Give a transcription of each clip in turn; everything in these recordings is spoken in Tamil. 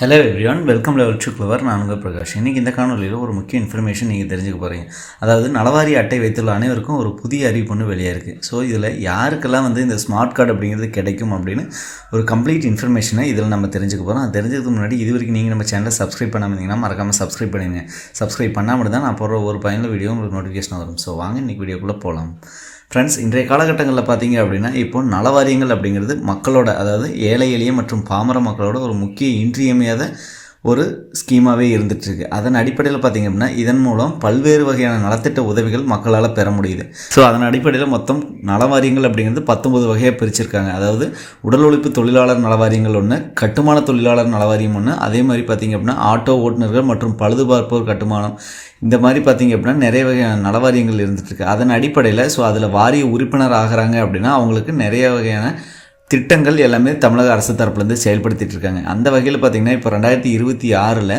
Hello everyone welcome level to clever நான் உங்கள் பிரகாஷ். இன்றைக்கி இந்த காணொலியில் ஒரு முக்கிய இன்ஃபர்மேஷன் நீங்கள் தெரிஞ்சுக்க போகிறீங்க அதாவது நலவாரி அட்டை வைத்துள்ள அனைவருக்கும் ஒரு புதிய அறிவிப்பு ஒன்று வெளியே இருக்குது ஸோ இதில் யாருக்கெல்லாம் வந்து இந்த ஸ்மார்ட் கார்டு அப்படிங்கிறது கிடைக்கும் அப்படின்னு ஒரு கம்ப்ளீட் இன்ஃபர்மேஷனை இதில் நம்ம தெரிஞ்சுக்க போகிறோம் அது தெரிஞ்சதுக்கு முன்னாடி இது வரைக்கும் நீங்கள் நம்ம சேனலை சப்ஸ்கிரைப் பண்ணாமல் இருந்தீங்கன்னா மறக்காமல் சப்ஸ்கிரைப் பண்ணிடுங்க சப்ஸ்கிரைப் பண்ணாமல் தான் நான் போடுற ஒரு பயனில் வீடியோ உங்களுக்கு நோட்டிஃபிகேஷன் வரும். ஸோ வாங்க இன்றைக்கி வீடியோக்குள்ளே போகலாம் ஃப்ரெண்ட்ஸ் இன்றைய காலகட்டங்களில் பார்த்தீங்க அப்படின்னா இப்போ நலவாரியங்கள் அப்படிங்கிறது மக்களோட அதாவது ஏழை எளிய மற்றும் பாமர மக்களோட ஒரு முக்கிய இன்றியமையாத ஒரு ஸ்கீமாகவே இருந்துகிட்ருக்கு அதன் அடிப்படையில் பார்த்திங்க அப்படின்னா இதன் மூலம் பல்வேறு வகையான நலத்திட்ட உதவிகள் மக்களால் பெற முடியுது. ஸோ அதன் அடிப்படையில் மொத்தம் நலவாரியங்கள் அப்படிங்கிறது பத்தொம்பது வகையாக பிரிச்சிருக்காங்க. அதாவது உடல் உழைப்பு தொழிலாளர் நலவாரியங்கள் ஒன்று கட்டுமான தொழிலாளர் நலவாரியம் ஒன்று அதே மாதிரி பார்த்திங்க அப்படின்னா ஆட்டோ ஓட்டுநர்கள் மற்றும் பழுதுபார்ப்போர் கட்டுமானம். இந்த மாதிரி பார்த்திங்க அப்படின்னா நிறைய வகையான நலவாரியங்கள் இருந்துகிட்ருக்கு அதன் அடிப்படையில் ஸோ அதில் வாரிய உறுப்பினர் ஆகிறாங்க அப்படின்னா அவங்களுக்கு நிறைய வகையான திட்டங்கள் எல்லாமே தமிழக அரசு தரப்புலேருந்து செயல்படுத்திகிட்டு இருக்காங்க. அந்த வகையில் பார்த்திங்கன்னா இப்போ ரெண்டாயிரத்தி இருபத்தி ஆறில்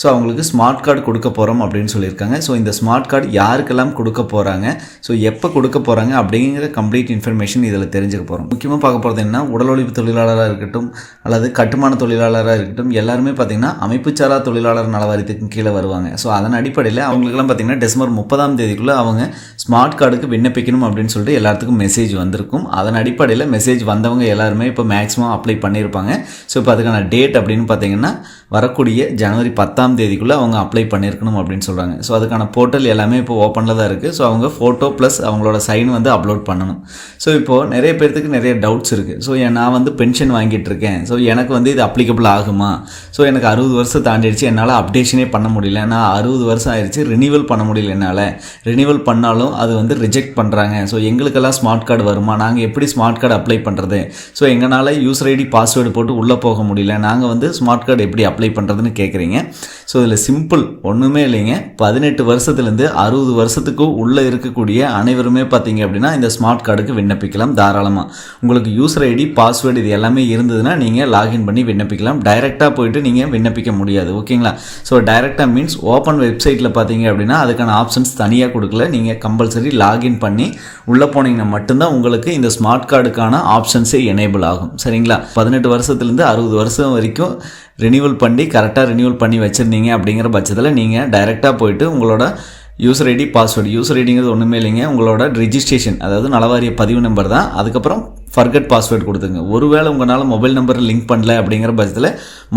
ஸோ அவங்களுக்கு ஸ்மார்ட் கார்டு கொடுக்க போகிறோம் அப்படின்னு சொல்லியிருக்காங்க. ஸோ இந்த ஸ்மார்ட் கார்டு யாருக்கெல்லாம் கொடுக்க போகிறாங்க ஸோ எப்போ கொடுக்க போகிறாங்க அப்படிங்கிற கம்ப்ளீட் இன்ஃபர்மேஷன் இதில் தெரிஞ்சுக்க போகிறோம் முக்கியமாக பார்க்க போகிறது என்ன உடல் உழைப்பு தொழிலாளராக இருக்கட்டும் அல்லது கட்டுமான தொழிலாளராக இருக்கட்டும் எல்லாருமே பார்த்திங்கன்னா அமைப்புச்சாரா தொழிலாளர் நலவாரியத்துக்கு கீழே வருவாங்க. ஸோ அதன் அடிப்படையில் அவங்களுக்குலாம் பார்த்திங்கன்னா டிசம்பர் முப்பதாம் தேதிக்குள்ளே அவங்க ஸ்மார்ட் கார்டுக்கு விண்ணப்பிக்கணும் அப்படின்னு சொல்லிட்டு எல்லாத்துக்கும் மெசேஜ் வந்திருக்கும். அதன் அடிப்படையில் மெசேஜ் வந்தவங்க எல்லாருமே இப்போ மேக்ஸிமம் அப்ளை பண்ணியிருப்பாங்க. ஸோ இப்போ அதுக்கான டேட் அப்படின்னு பார்த்தீங்கன்னா வரக்கூடிய ஜனவரி பத்தாம் தேதிக்குள்ளே அவங்க அப்ளை பண்ணியிருக்கணும் அப்படின்னு சொல்கிறாங்க ஸோ அதுக்கான போர்ட்டல் எல்லாமே இப்போ ஓப்பனில் தான் இருக்குது ஸோ அவங்க ஃபோட்டோ ப்ளஸ் அவங்களோட சைன் வந்து அப்லோட் பண்ணணும். ஸோ இப்போது நிறைய பேர்த்துக்கு நிறைய டவுட்ஸ் இருக்குது ஸோ நான் வந்து பென்ஷன் வாங்கிட்டு இருக்கேன். ஸோ எனக்கு வந்து இது அப்ளிகபிள் ஆகுமா? ஸோ எனக்கு அறுபது வருஷம் தாண்டிடுச்சு. என்னால் அப்டேஷனே பண்ண முடியல. நான் அறுபது வருஷம் ஆயிடுச்சு. ரினிவல் பண்ண முடியல என்னால். ரினிவல் பண்ணாலும் அது வந்து ரிஜெக்ட் பண்ணுறாங்க ஸோ எங்களுக்கெல்லாம் ஸ்மார்ட் கார்டு வருமா? நாங்கள் எப்படி ஸ்மார்ட் கார்டு அப்ளை பண்ணுறது ஸோ எங்களால் யூசர் ஐடி பாஸ்வேர்டு போட்டு உள்ளே போக முடியல. நாங்கள் வந்து ஸ்மார்ட் கார்டு எப்படி அப்ளை அப்ளை பண்ணுறதுன்னு கேட்குறீங்க ஸோ இதில் சிம்பிள் ஒன்றுமே இல்லைங்க. பதினெட்டு வருஷத்துலேருந்து அறுபது வருஷத்துக்கு உள்ளே இருக்கக்கூடிய அனைவருமே பார்த்தீங்க அப்படின்னா இந்த ஸ்மார்ட் கார்டுக்கு விண்ணப்பிக்கலாம் தாராளமாக உங்களுக்கு யூசர் ஐடி பாஸ்வேர்டு இது எல்லாமே இருந்ததுன்னா நீங்கள் லாகின் பண்ணி விண்ணப்பிக்கலாம். டைரெக்டாக போயிட்டு நீங்கள் விண்ணப்பிக்க முடியாது. ஓகேங்களா? ஸோ டைரெக்டாக மீன்ஸ் ஓப்பன் வெப்சைட்டில் பார்த்தீங்க அப்படின்னா அதுக்கான ஆப்ஷன்ஸ் தனியாக கொடுக்கல. நீங்கள் கம்பல்சரி லாகின் பண்ணி உள்ளே போனீங்கன்னா மட்டும்தான் உங்களுக்கு இந்த ஸ்மார்ட் கார்டுக்கான ஆப்ஷன்ஸே எனேபிள் ஆகும். சரிங்களா? பதினெட்டு வருஷத்துலேருந்து அறுபது வருஷம் வரைக்கும் ரினியூவல் பண்ணி கரெக்டாக ரினியூவல் பண்ணி வச்சுருந்தீங்க அப்படிங்கிற பட்சத்தில் நீங்கள் டைரெக்டாக போயிட்டு உங்களோட யூசர் ஐடி பாஸ்வேர்டு யூசர் ஐடிங்கிறது ஒன்றுமே இல்லைங்க. உங்களோட ரிஜிஸ்ட்ரேஷன் அதாவது நலவாரிய பதிவு நம்பர் தான். அதுக்கப்புறம் ஃபர்கட் பாஸ்வேர்டு கொடுத்துங்க ஒருவேளை உங்களால் மொபைல் நம்பரை லிங்க் பண்ணல அப்படிங்கிற பட்சத்தில்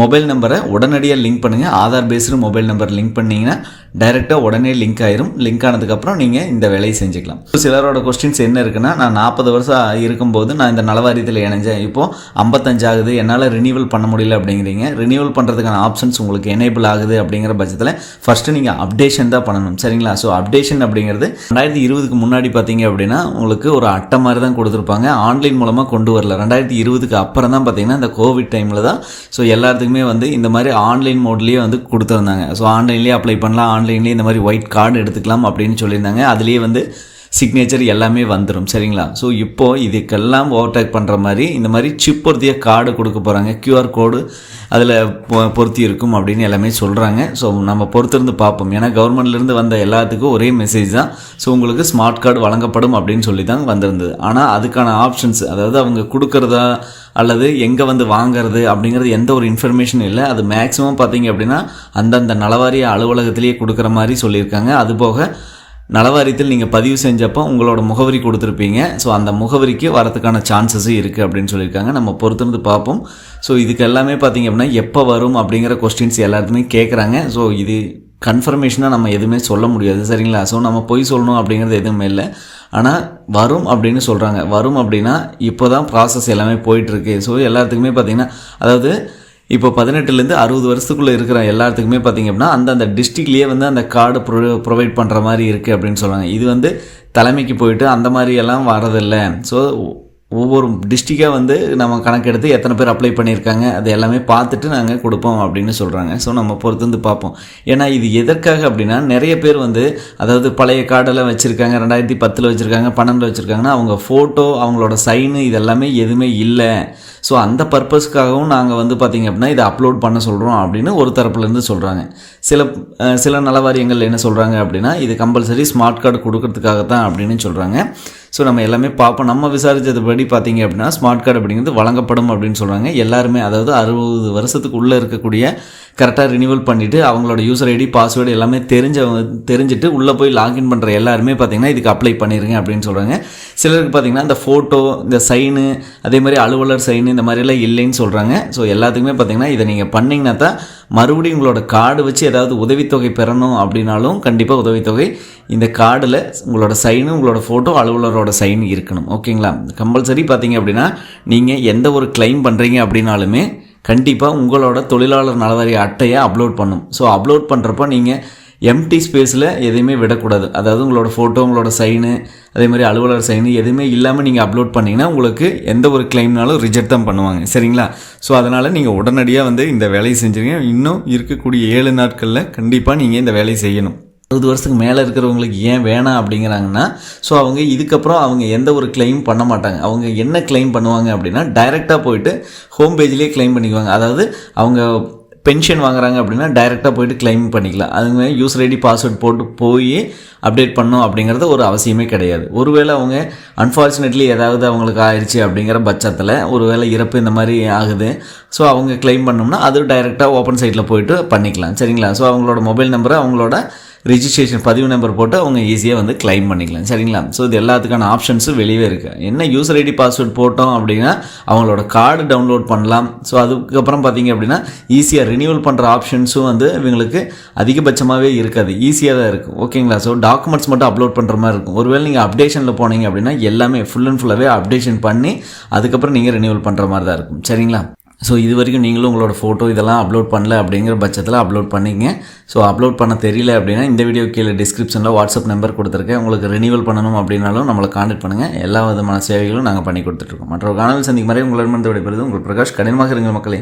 மொபைல் நம்பரை உடனடியாக லிங்க் பண்ணுங்கள் Aadhaar based mobile number link பண்ணிங்கன்னா டைரெக்டாக உடனே லிங்க் ஆயிரும். லிங்க் ஆனதுக்கப்புறம் நீங்கள் இந்த வேலையை செஞ்சுக்கலாம். சிலரோட கொஸ்டின்ஸ் என்ன இருக்குன்னா நான் நாற்பது வருஷம் இருக்கும்போது நான் இந்த நலவாரியத்தில் இணைஞ்சேன். இப்போது ஐம்பத்தஞ்சு ஆகுது. என்னால் ரினியூவல் பண்ண முடியல அப்படிங்கிறீங்க. ரினியூவல் பண்ணுறதுக்கான ஆப்ஷன்ஸ் உங்களுக்கு எனேபிள் ஆகுது அப்படிங்கிற பட்சத்தில் ஃபஸ்ட்டு நீங்கள் அப்டேஷன் தான் பண்ணணும். சரிங்களா? ஸோ அப்டேஷன் அப்படிங்கிறது ரெண்டாயிரத்தி இருபதுக்கு முன்னாடி பார்த்தீங்க அப்படின்னா உங்களுக்கு ஒரு அட்டை மாதிரி தான் கொடுத்துருப்பாங்க. ஆன்லைன் மூலமாக கொண்டு வரல. ரெண்டாயிரத்தி இருபதுக்கு அப்புறம் தான் பார்த்தீங்கன்னா இந்த கோவிட் டைமில் தான் ஸோ எல்லாத்துக்குமே வந்து இந்த மாதிரி ஆன்லைன் மோட்லேயே வந்து கொடுத்துருந்தாங்க. ஸோ ஆன்லைன்லேயே அப்ளை பண்ணலாம். ஆன்லைன்லேயே இந்த மாதிரி ஒயிட் கார்டு எடுத்துக்கலாம் அப்படின்னு சொல்லியிருந்தாங்க. அதுலேயே வந்து சிக்னேச்சர் எல்லாமே வந்துடும் சரிங்களா? ஸோ இப்போது இதுக்கெல்லாம் ஓவர்டேக் பண்ணுற மாதிரி இந்த மாதிரி சிப் பொருத்திய கார்டு கொடுக்க போகிறாங்க கியூஆர் கோடு அதில் பொருத்தி இருக்கும் அப்படின்னு எல்லாமே சொல்கிறாங்க ஸோ நம்ம பொறுத்திருந்து பார்ப்போம். ஏன்னா கவர்மெண்ட்லேருந்து வந்த எல்லாத்துக்கும் ஒரே மெசேஜ் தான். ஸோ உங்களுக்கு ஸ்மார்ட் கார்டு வழங்கப்படும் அப்படின்னு சொல்லி தான் வந்திருந்தது. ஆனால் அதுக்கான ஆப்ஷன்ஸ் அதாவது அவங்க கொடுக்குறதா அல்லது எங்கே வந்து வாங்குறது அப்படிங்கிறது எந்த ஒரு இன்ஃபர்மேஷன் இல்லை. அது மேக்ஸிமம் பார்த்தீங்க அப்படின்னா அந்தந்த நலவாரிய அலுவலகத்திலேயே கொடுக்குற மாதிரி சொல்லியிருக்காங்க. அதுபோக நலவாரியத்தில் நீங்கள் பதிவு செஞ்சப்போ உங்களோட முகவரி கொடுத்துருப்பீங்க. ஸோ அந்த முகவரிக்கு வரதுக்கான சான்சஸும் இருக்குது அப்படின்னு சொல்லியிருக்காங்க. நம்ம பொறுத்திருந்து பார்ப்போம். ஸோ இதுக்கு எல்லாமே பார்த்தீங்க அப்படின்னா எப்போ வரும் அப்படிங்கிற கொஸ்டின்ஸ் எல்லாருமே கேட்குறாங்க ஸோ இது கன்ஃபர்மேஷனாக நம்ம எதுவுமே சொல்ல முடியாது. சரிங்களா? ஸோ நம்ம பொய் சொல்லணும் அப்படிங்கிறது எதுவுமே இல்லை. ஆனால் வரும் அப்படின்னு சொல்கிறாங்க வரும் அப்படின்னா இப்போ தான் ப்ராசஸ் எல்லாமே போயிட்டுருக்கு ஸோ எல்லாத்துக்குமே பார்த்திங்கன்னா அதாவது இப்போ பதினெட்டுலேருந்து அறுபது வருஷத்துக்குள்ளே இருக்கிற எல்லாத்துக்குமே பார்த்திங்க அப்படின்னா அந்தந்த டிஸ்ட்ரிக்ட்லேயே வந்து அந்த கார்டு ப்ரொ ப்ரொவைட் பண்ணுற மாதிரி இருக்குது அப்படின்னு சொல்லுவாங்க. இது வந்து தலைமைக்கு போயிட்டு அந்த மாதிரி எல்லாம் வரதில்லை ஸோ ஒவ்வொரு டிஸ்ட்ரிக்டாக வந்து நம்ம கணக்கெடுத்து எத்தனை பேர் அப்ளை பண்ணியிருக்காங்க அது எல்லாமே பார்த்துட்டு நாங்கள் கொடுப்போம் அப்படின்னு சொல்கிறாங்க ஸோ நம்ம பொறுத்து வந்து பார்ப்போம். ஏன்னா இது எதற்காக அப்படின்னா நிறைய பேர் வந்து அதாவது பழைய கார்டெல்லாம் வச்சுருக்காங்க ரெண்டாயிரத்தி பத்தில் வச்சுருக்காங்க பன்னெண்டில் வச்சுருக்காங்கன்னா அவங்க ஃபோட்டோ அவங்களோட சைனு இதெல்லாமே எதுவுமே இல்லை. ஸோ அந்த பர்பஸ்க்காகவும் நாங்கள் வந்து பார்த்திங்க அப்படின்னா இதை அப்லோட் பண்ண சொல்கிறோம் அப்படின்னு ஒரு தரப்புலேருந்து சொல்கிறாங்க சில சில நலவாரியங்கள் என்ன சொல்கிறாங்க அப்படின்னா இது கம்பல்சரி ஸ்மார்ட் கார்டு கொடுக்கறதுக்காக தான் அப்படின்னு சொல்கிறாங்க ஸோ நம்ம எல்லாமே பார்ப்போம். நம்ம விசாரித்ததுபடி பார்த்தீங்க அப்படின்னா ஸ்மார்ட் கார்டு அப்படிங்கிறது வழங்கப்படும் அப்படின்னு சொல்கிறாங்க எல்லாருமே அதாவது அறுபது வருஷத்துக்கு உள்ளே இருக்கக்கூடிய கரெக்டாக ரினியூவல் பண்ணிவிட்டு அவங்களோட யூசர் ஐடி பாஸ்வேர்டு எல்லாமே தெரிஞ்சவங்க தெரிஞ்சுட்டு உள்ளே போய் லாகின் பண்ணுற எல்லாருமே பார்த்தீங்கன்னா இதுக்கு அப்ளை பண்ணிடுங்க அப்படின்னு சொல்கிறாங்க சிலருக்கு பார்த்தீங்கன்னா இந்த ஃபோட்டோ இந்த சைனு அதே மாதிரி அலுவலர் சைனு இந்த மாதிரிலாம் இல்லைன்னு சொல்கிறாங்க ஸோ எல்லாத்துக்குமே பார்த்தீங்கன்னா இதை நீங்கள் பண்ணிங்கன்னா தான் மறுபடியும் உங்களோட கார்டு வச்சு ஏதாவது உதவித்தொகை பெறணும் அப்படின்னாலும் கண்டிப்பாக உதவித்தொகை. இந்த கார்டில் உங்களோட சைனு உங்களோட ஃபோட்டோ அலுவலரோட சைன் இருக்கணும். ஓகேங்களா கம்பல்சரி பார்த்தீங்க அப்படின்னா நீங்கள் எந்த ஒரு கிளைம் பண்ணுறீங்க அப்படின்னாலுமே கண்டிப்பாக உங்களோட தொழிலாளர் நலவாரி அட்டையை அப்லோட் பண்ணும். ஸோ அப்லோட் பண்ணுறப்போ நீங்கள் எம்டி ஸ்பேஸில் எதையுமே விடக்கூடாது. அதாவது உங்களோட ஃபோட்டோ உங்களோட சைனு அதே மாதிரி அலுவலர் சைனு எதுவுமே இல்லாமல் நீங்கள் அப்லோட் பண்ணிங்கன்னா உங்களுக்கு எந்த ஒரு கிளைம்னாலும் ரிஜெக்ட் தான் பண்ணுவாங்க. சரிங்களா? ஸோ அதனால் நீங்கள் உடனடியாக வந்து இந்த வேலையை செஞ்சுருங்க. இன்னும் இருக்கக்கூடிய ஏழு நாட்களில் கண்டிப்பாக நீங்கள் இந்த வேலையை செய்யணும். அறுபது வருஷத்துக்கு மேலே இருக்கிறவங்களுக்கு ஏன் வேணாம் அப்படிங்கிறாங்கன்னா ஸோ அவங்க இதுக்கப்புறம் அவங்க எந்த ஒரு கிளைம் பண்ண மாட்டாங்க. அவங்க என்ன கிளைம் பண்ணுவாங்க அப்படின்னா டைரெக்டாக போயிட்டு ஹோம் பேஜ்லேயே கிளைம் பண்ணிக்குவாங்க. அதாவது அவங்க பென்ஷன் வாங்குறாங்க அப்படின்னா டைரெக்டாக போயிட்டு கிளைம் பண்ணிக்கலாம். அதுங்க யூசர் ஐடி பாஸ்வேர்ட் போட்டு போய் அப்டேட் பண்ணோம் அப்படிங்கிறது ஒரு அவசியமே கிடையாது. ஒருவேளை அவங்க அன்ஃபார்ச்சுனேட்லி ஏதாவது அவங்களுக்கு ஆயிடுச்சு அப்படிங்கிற பட்சத்தில் ஒருவேளை இறப்பு இந்த மாதிரி ஆகுது. ஸோ அவங்க கிளைம் பண்ணோம்னா அது டைரெக்டாக ஓப்பன் சைட்டில் போயிட்டு பண்ணிக்கலாம். சரிங்களா? ஸோ அவங்களோட மொபைல் நம்பரை அவங்களோட ரிஜிஸ்ட்ரேஷன் பதிவு நம்பர் போட்டு அவங்க ஈஸியாக வந்து கிளைம் பண்ணிக்கலாம். சரிங்களா? ஸோ இது எல்லாத்துக்கான ஆப்ஷன்ஸும் வெளியே இருக்குது என்ன யூசர் ஐடி பாஸ்வேர்ட் போட்டோம் அப்படின்னா அவங்களோட கார்டு டவுன்லோட் பண்ணலாம். ஸோ அதுக்கப்புறம் பார்த்தீங்க அப்படின்னா ஈஸியாக ரினியூவல் பண்ணுற ஆப்ஷன்ஸும் வந்து இவங்களுக்கு அதிகபட்சமாகவே இருக்காது. ஈஸியாக தான் இருக்கும் ஓகேங்களா? ஸோ டாக்குமெண்ட்ஸ் மட்டும் அப்லோட் பண்ணுற மாதிரி இருக்கும். ஒருவேளை நீங்கள் அப்டேஷனில் போனீங்க அப்படின்னா எல்லாமே ஃபுல் அண்ட் ஃபுல்லாகவே அப்டேஷன் பண்ணி அதுக்கப்புறம் நீங்கள் ரினியூவல் பண்ணுற மாதிரி தான் இருக்கும். சரிங்களா? ஸோ இது வரைக்கும் நீங்களும் உங்களோட ஃபோட்டோ இதெல்லாம் அப்லோட் பண்ணல அப்படிங்கிற பட்சத்தில் அப்லோட் பண்ணிங்க ஸோ அப்லோட் பண்ண தெரியல அப்படின்னா இந்த வீடியோ கீழே டிஸ்கிரிப்ஷனில் வாட்ஸ்அப் நம்பர் கொடுத்துருக்கேன். உங்களுக்கு ரினியூவல் பண்ணணும் அப்படின்னாலும் நம்மளை காண்டாக்ட் பண்ணுங்கள் எல்லா விதமான சேவைகளும் நாங்கள் பண்ணி கொடுத்துட்ருக்கோம் மற்றொரு காணொலி சந்திக்கும் மாதிரி உங்களிடமிருந்து விடைபெறுது உங்கள் பிரகாஷ். கடினமாக இருங்க மக்களே.